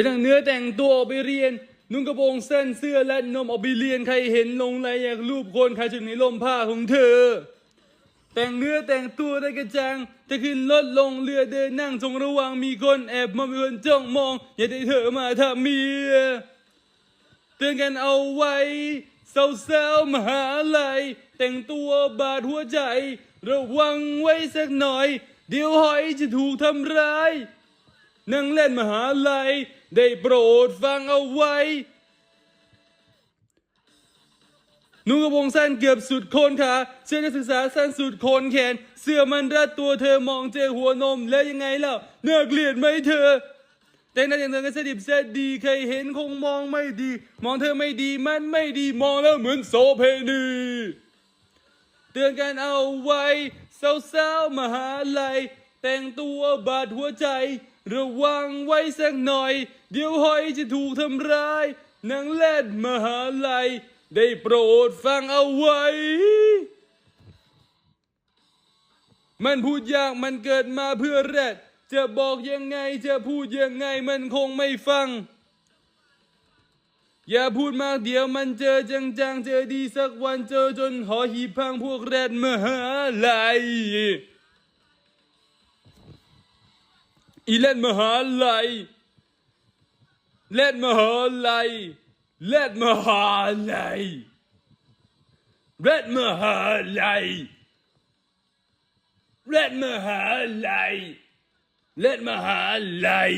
อทั้งเนื้อแต่งตัวออกไปเรียน นุ่งกระโปรงเส้นเสื้อและนมออกไปเรียนใครเห็นลงไหลอยากรูปคนใครจึงในล่มผ้าของเธอ แต่งเนื้อแต่งตัวได้กระจังจะขึ้นรถลงเรือเดินนั่งทรงระวังมีคนแอบมามีคนจ้องมอง อย่าได้เธอมาทำเมียเตือนกันเอาไว้สาวๆมหาลัยแต่งตัวบาดหัวใจ ระวังไว้สักหน่อย เดี๋ยวหอยจะถูกทำร้าย นั่งเล่นมหาลัย ได้โปรดฟังเอาไว้ หนุ่งกระโปรงสั้นเกือบสุดคนขาเสื้อนักศึกษาสั้นสุดคนแขน เสื้อมันรัดตัวเธอมองเจอหัวนมแล้วยังไงล่ะน่าเกลียดไหมเธอ แต่งหน้าอย่างเธอก็สดิบเสดีใครเห็นคงมองไม่ดี มองเธอไม่ดีมันไม่ดีมองแล้วเหมือนโสเพณีเตือนกันเอาไว้สาวๆมหาลัยแต่งตัวบาดหัวใจ ระวังไว้สักหน่อย เดี๋ยวหอยจะถูกทำร้ายนางเล่นมหาลัย ได้โปรดฟังเอาไว้ มันพูดยากมันเกิดมาเพื่อแรด จะบอกยังไงจะพูดยังไงมันคงไม่ฟัง อย่าพูดมากเดี๋ยวมันเจอจังๆ เจอดีสักวันเจอจนหอหีบพังพวกแรดมหาลัย อีเล่นมหาลัยเล่นมหาลัยเล่นมหาลัยเล่นมหาลัยเล่นมหาลัยเล่นมหาลัย